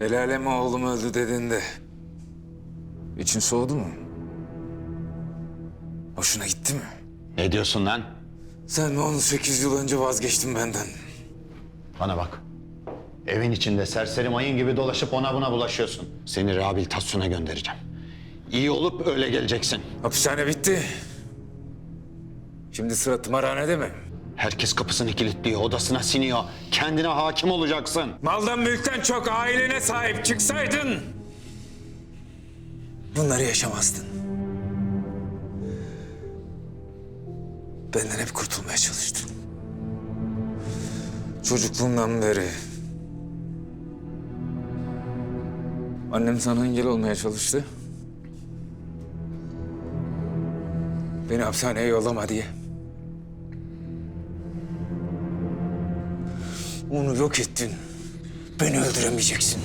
El aleme oğlum öldü dediğinde için soğudu mu? Hoşuna gitti mi? Ne diyorsun lan? Sen 18 yıl önce vazgeçtin benden. Bana bak. Evin içinde serseri mayın gibi dolaşıp ona buna bulaşıyorsun. Seni rehabilitasyona göndereceğim. İyi olup öyle geleceksin. Hapishane bitti. Şimdi sıra tımarhanede mi? Herkes kapısını kilitliyor, odasına siniyor. Kendine hakim olacaksın. Maldan mülkten çok ailene sahip çıksaydın... Bunları yaşamazdın. Benden hep kurtulmaya çalıştın. Çocukluğumdan beri... Annem sana engel olmaya çalıştı. Beni hapishaneye yollama diye. Onu yok ettin. Beni öldüremeyeceksin.